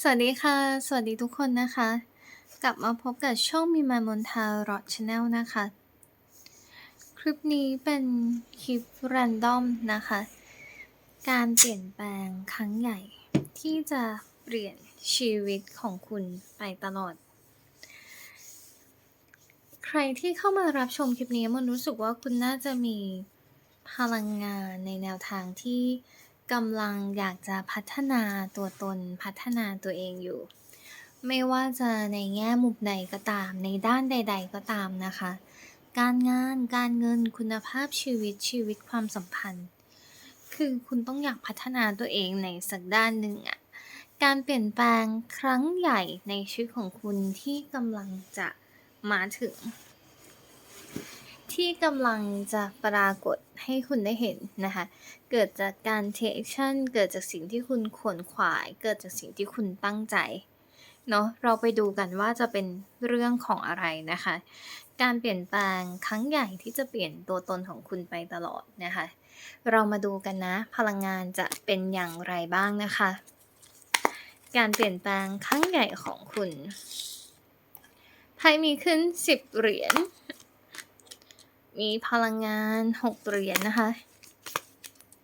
สวัสดีค่ะ สวัสดีทุกคนนะคะ กลับมาพบกับช่องมีมามนทารอดชาแนลนะคะ คลิปนี้เป็นคลิปแรนดอมนะคะ การเปลี่ยนแปลงครั้งใหญ่ ที่จะเปลี่ยนชีวิตของคุณไปตลอด ใครที่เข้ามารับชมคลิปนี้มันรู้สึกว่าคุณน่าจะมีพลังงานในแนวทางที่ กำลังอยากจะพัฒนาตัวตนพัฒนาตัวเองอยู่ ไม่ว่าจะในแง่มุมใดก็ตาม ในด้านใด ๆ ก็ตามนะคะ การงานการเงินคุณภาพชีวิตชีวิตความสัมพันธ์ คือคุณต้องอยากพัฒนาตัวเองในสักด้านหนึ่งอะการเปลี่ยนแปลงครั้งใหญ่ในชีวิตของคุณที่กำลังจะมาถึง ที่กำลังจะปรากฏให้คุณได้เห็นนะคะ เกิดจากการ take action เกิดจากสิ่งที่คุณขวนขวาย เกิดจากสิ่งที่คุณตั้งใจเนาะเราไปดูกันว่าจะเป็นเรื่องของอะไรนะคะ การเปลี่ยนแปลงครั้งใหญ่ที่จะเปลี่ยนตัวตนของคุณไปตลอดนะคะ เรามาดูกันนะ พลังงานจะเป็นอย่างไรบ้างนะคะ การเปลี่ยนแปลงครั้งใหญ่ของคุณไพ่มีขึ้น 10 เหรียญ มีพลังงาน 6 เหรียญนะคะ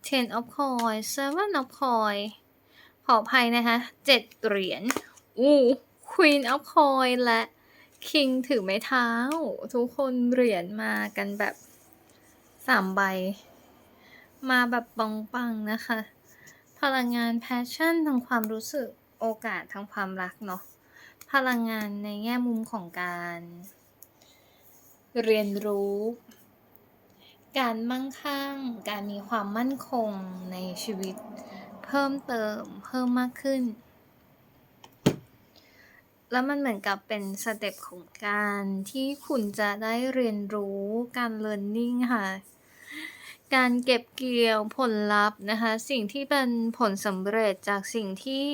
Ten of Coin Seven of Coin ขออภัยนะคะ 7 เหรียญ อู้ Queen of Coin และ King ถือไม้เท้า ทุกคนเหรียญมากันแบบ3ใบ มาแบบปังๆนะคะ พลังงาน Passion ทางความรู้สึกโอกาสทางความรักเนาะพลังงานในแง่มุมของการ เรียนรู้ การมั่งคั่ง การมีความมั่นคงในชีวิต เพิ่มเติมเพิ่มมากขึ้น แล้วมันเหมือนกับเป็นสเต็ปของการที่คุณจะได้เรียนรู้การ learning ค่ะการเก็บเกี่ยวผลลัพธ์นะคะ สิ่งที่เป็นผลสำเร็จจากสิ่งที่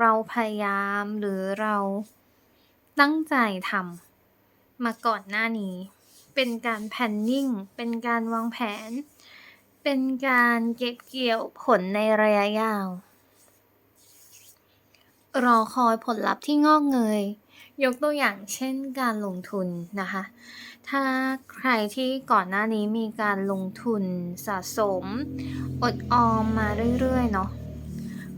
เราพยายามหรือเราตั้งใจทำมาก่อนหน้านี้ เป็นการ planning เป็นการวางแผน เป็นการเก็บเกี่ยวผลในระยะยาว รอคอยผลลัพธ์ที่งอกเงย ยกตัวอย่างเช่นการลงทุนนะคะ ถ้าใครที่ก่อนหน้านี้มีการลงทุนสะสม อดออมมาเรื่อยๆเนาะ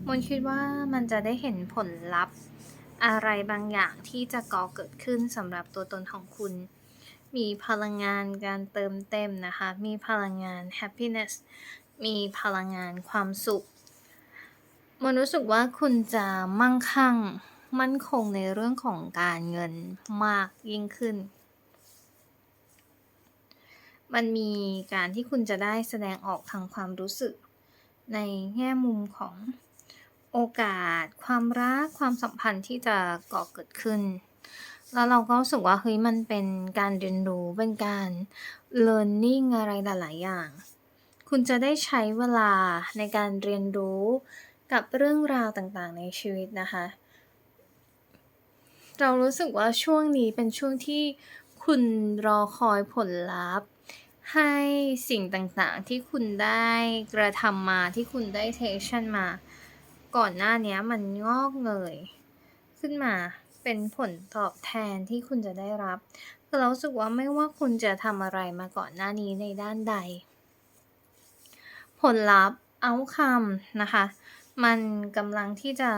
มนคิดว่ามันจะได้เห็นผลลัพธ์อะไรบางอย่างที่จะก่อเกิดขึ้นสำหรับตัวตนของคุณ มีพลังงานการเติมเต็มนะคะ มีพลังงาน happiness มีพลังงานความสุขมนรู้สึกว่าคุณจะมั่งคั่ง มั่นคงในเรื่องของการเงินมากยิ่งขึ้น มันมีการที่คุณจะได้แสดงออกทางความรู้สึก ในแง่มุมของโอกาส ความรัก ความสัมพันธ์ที่จะก่อเกิดขึ้น แล้วเราก็รู้สึกว่าเฮ้ยมันเป็นการเรียนรู้เป็นการ learning อะไรหลาย ๆ อย่าง คุณจะได้ใช้เวลาในการเรียนรู้กับเรื่องราวต่างๆ ในชีวิตนะคะ เรารู้สึกว่าช่วงนี้เป็นช่วงที่คุณรอคอยผลลัพธ์ ให้สิ่งต่างๆ ที่คุณได้กระทำมาที่คุณได้ take action มา ก่อนหน้านี้มันงอกเงยขึ้นมา เป็นผลตอบแทนที่คุณจะได้รับคือเรารู้สึกว่าไม่ว่าคุณจะทำอะไรมาก่อนหน้านี้ในด้านใด ผลลัพธ์ outcome นะคะ มันกำลังที่จะ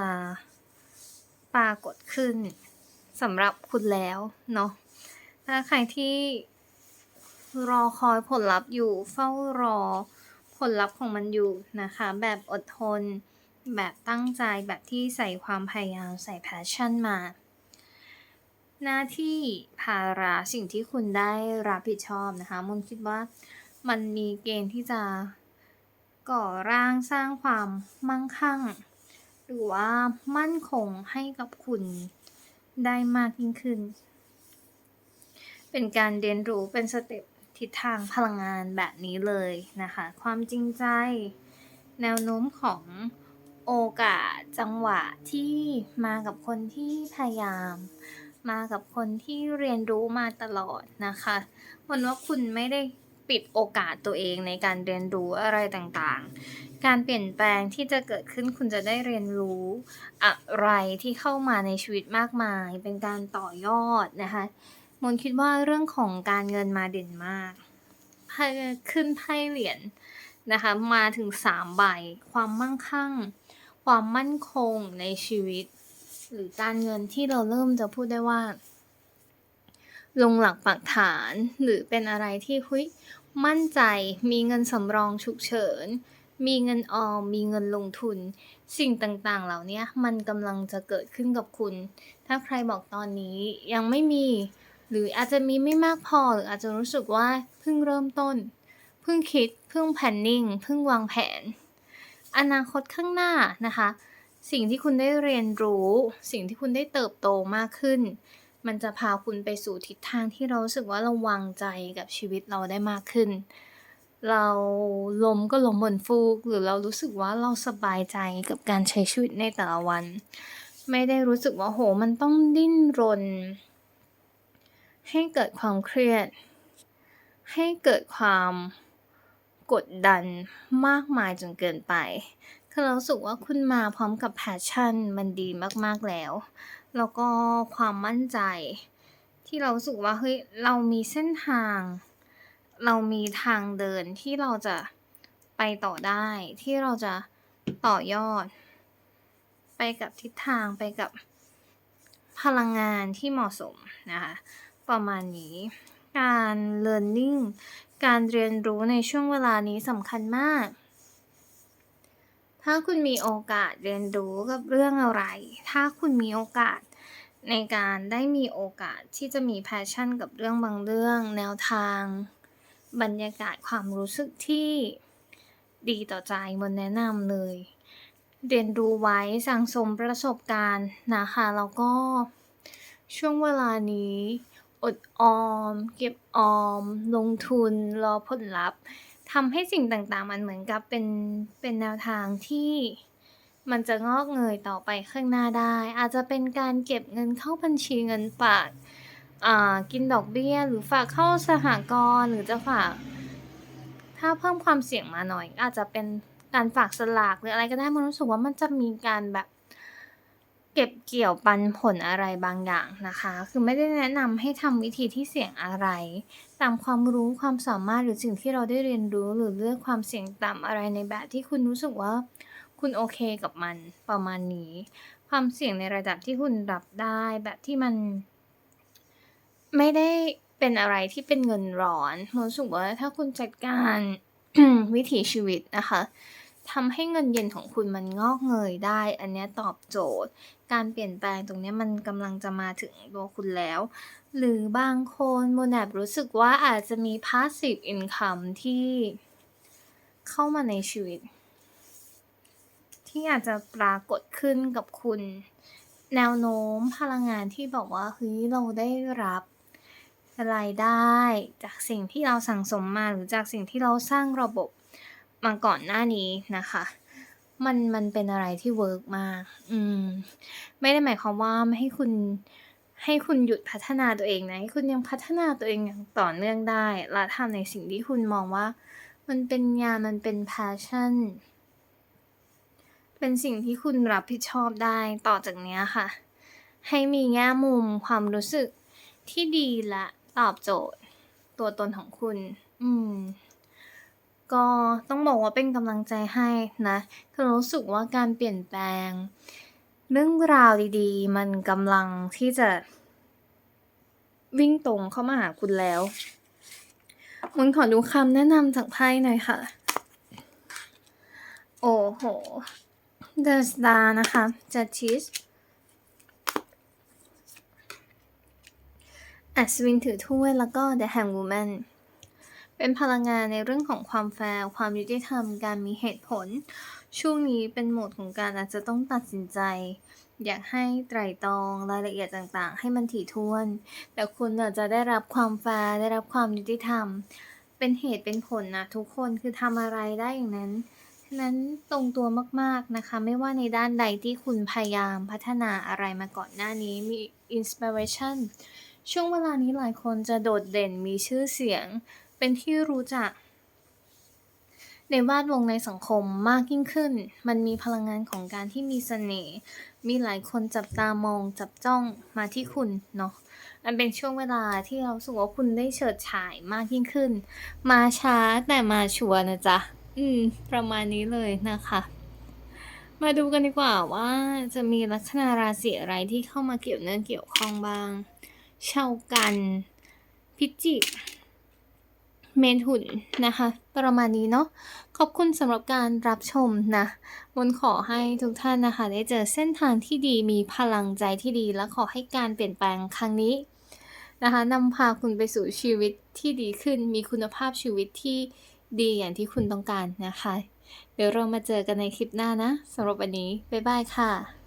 ปรากฏขึ้นสำหรับคุณแล้วเนาะถ้าใครที่รอคอยผลลัพธ์อยู่เฝ้ารอผลลัพธ์ของมันอยู่นะคะ แบบอดทน แบบตั้งใจแบบที่ใส่ความพยายามใส่ passion มา หน้าที่ภาระสิ่งที่คุณได้รับผิดชอบนะคะมนคิดว่ามันมีเกณฑ์ที่จะก่อร่างสร้างความมั่งคั่ง หรือว่ามั่นคงให้กับคุณได้มากยิ่งขึ้น เป็นการเรียนรู้เป็นสเต็ปทิศทางพลังงานแบบนี้เลยนะคะ ความจริงใจ แนวโน้มของโอกาสจังหวะที่มากับคนที่พยายาม มากับคนที่เรียนรู้มาตลอดนะคะมนว่าคุณไม่ได้ปิดโอกาสตัวเองในการเรียนรู้อะไรต่างๆ การเปลี่ยนแปลงที่จะเกิดขึ้นคุณจะได้เรียนรู้อะไรที่เข้ามาในชีวิตมากมาย เป็นการต่อยอดนะคะมนคิดว่าเรื่องของการเงินมาเด่นมากขึ้นไพ่เหรียญนะคะมาถึงสามใบความมั่งคั่ง ความมั่นคงในชีวิต หรือการเงินที่เราเริ่มจะพูดได้ว่า ลงหลักปักฐานหรือเป็นอะไรที่คุยมั่นใจมีเงินสำรองฉุกเฉิน มีเงินออม มีเงินลงทุน สิ่งต่างๆ เหล่านี้มันกำลังจะเกิดขึ้นกับคุณ ถ้าใครบอกตอนนี้ยังไม่มี หรืออาจจะมีไม่มากพอหรืออาจจะรู้สึกว่าเพิ่งเริ่มต้น เพิ่งคิด เพิ่งแพนนิ่ง เพิ่งวางแผน อนาคตข้างหน้านะคะ สิ่งที่คุณได้เรียนรู้ สิ่งที่คุณได้เติบโตมากขึ้น มันจะพาคุณไปสู่ทิศทางที่เราสึกว่าเราวางใจกับชีวิตเราได้มากขึ้น เราล้มก็ล้มบนฟูก หรือเรารู้สึกว่าเราสบายใจกับการใช้ชีวิตในแต่ละวัน ไม่ได้รู้สึกว่าโหมันต้องดิ้นรน ให้เกิดความเครียด ให้เกิดความกดดันมากมายจนเกินไป คือเราสึกว่าคุณมาพร้อมกับแพชชั่นมันดีมาก ๆ แล้ว แล้วก็ความมั่นใจ ที่เราสึกว่าเฮ้ยเรามีเส้นทาง เรามีทางเดินที่เราจะไปต่อได้ ที่เราจะต่อยอด ไปกับทิศทางไปกับพลังงานที่เหมาะสมนะคะ ประมาณนี้ การ learning การเรียนรู้ในช่วงเวลานี้สำคัญมาก ถ้าคุณมีโอกาสเรียนรู้กับเรื่องอะไร ถ้าคุณมีโอกาสในการได้มีโอกาสที่จะมีแพชชั่นกับเรื่องบางเรื่อง แนวทาง บรรยากาศความรู้สึกที่ดีต่อใจมนแนะนำเลย เรียนรู้ไว้สั่งสมประสบการณ์นะคะแล้วก็ช่วงเวลานี้ อดออม เก็บออม ลงทุนรอผลลัพธ์ ทำให้สิ่งต่างๆ มันเหมือนกับเป็นเป็นแนวทางที่มันจะงอกเงยต่อไปข้างหน้าได้ อาจจะเป็นการเก็บเงินเข้าบัญชีเงินฝากอ่ากินดอกเบี้ย หรือฝากเข้าสหกรณ์หรือจะฝาก ถ้าเพิ่มความเสี่ยงมาหน่อย อาจจะเป็นการฝากสลากหรืออะไรก็ได้มันรู้สึกว่ามันจะมีการแบบ เก็บเกี่ยวปันผลอะไรบางอย่างนะคะ คือไม่ได้แนะนำให้ทำวิธีที่เสี่ยงอะไร ตามความรู้ความสามารถหรือสิ่งที่เราได้เรียนรู้หรือเลือกความเสี่ยงต่ำอะไรในแบบที่คุณรู้สึกว่าคุณโอเคกับมันประมาณนี้ ความเสี่ยงในระดับที่คุณรับได้แบบที่มัน ไม่ได้เป็นอะไรที่เป็นเงินร้อนรู้สึกว่าถ้าคุณจัดการวิถีชีวิตนะคะ ทำให้เงินเย็นของคุณมันงอกเงยได้ อันนี้ตอบโจทย์ การเปลี่ยนแปลงตรงนี้มันกำลังจะมาถึงตัวคุณแล้ว หรือบางคนโมนแอบรู้สึกว่าอาจจะมี passive income ที่เข้ามาในชีวิต ที่อาจจะปรากฏขึ้นกับคุณ แนวโน้มพลังงานที่บอกว่าเฮ้ยเราได้รับรายได้ จากสิ่งที่เราสั่งสมมาหรือจากสิ่งที่เราสร้างระบบ มาก่อนหน้านี้นะคะ มันมันเป็นอะไรที่เวิร์กมาก อืม ไม่ได้หมายความว่าไม่ให้คุณให้คุณหยุดพัฒนาตัวเองนะให้คุณยังพัฒนาตัวเองอย่างต่อเนื่องได้ และทำในสิ่งที่คุณมองว่า มันเป็นงานมันเป็น passion เป็นสิ่งที่คุณรับผิดชอบได้ต่อจากเนี้ยค่ะ ให้มีแง่มุมความรู้สึกที่ดีและตอบโจทย์ ตัวตนของคุณ อืม ก็ต้องบอกว่าเป็นกำลังใจให้นะคือรู้สึกว่าการเปลี่ยนแปลง เรื่องราวดีๆ มันกำลังที่จะ วิ่งตรงเข้ามาหาคุณแล้วมนขอดูคำแนะนำจากไพ่หน่อยค่ะ โอ้โห The Star นะคะ Justice อัศวินถือถ้วยแล้วก็ The Hangwoman เป็นพลังงานในเรื่องของความแฟร์ความยุติธรรม การมีเหตุผล ช่วงนี้เป็นโหมดของการอาจจะต้องตัดสินใจ อยากให้ไตร่ตรองรายละเอียดต่างๆ ให้มันถี่ถ้วน แต่คุณอาจจะได้รับความแฟร์ได้รับความยุติธรรม เป็นเหตุเป็นผลนะทุกคนคือทำอะไรได้อย่างนั้นฉะนั้นตรงตัวมากๆนะคะ ไม่ว่าในด้านใดที่คุณพยายามพัฒนาอะไรมาก่อนหน้านี้มี inspiration ช่วงเวลานี้หลายคนจะโดดเด่นมีชื่อเสียง เป็นที่รู้จัก ในแวดวงในสังคมมากยิ่งขึ้น มันมีพลังงานของการที่มีเสน่ห์มีหลายคนจับตามองจับจ้องมาที่คุณเนาะมันเป็นช่วงเวลาที่เราสึกว่าคุณได้เฉิดฉายมากยิ่งขึ้น มาช้าแต่มาชัวร์นะจ๊ะ อืม ประมาณนี้เลยนะคะ มาดูกันดีกว่าว่าจะมีลัคนาราศีอะไรที่เข้ามาเกี่ยวเนื่องเกี่ยวข้องบ้าง เชากัน พิจิก เมถุนนะคะ ประมาณนี้เนาะขอบคุณสำหรับการรับชมนะมนขอให้ทุกท่านนะคะ ได้เจอเส้นทางที่ดีมีพลังใจที่ดี และขอให้การเปลี่ยนแปลงครั้งนี้นะคะนำพาคุณไปสู่ชีวิตที่ดีขึ้น มีคุณภาพชีวิตที่ดีอย่างที่คุณต้องการนะคะ เดี๋ยวเรามาเจอกันในคลิปหน้านะสำหรับวันนี้ บ๊ายบายค่ะ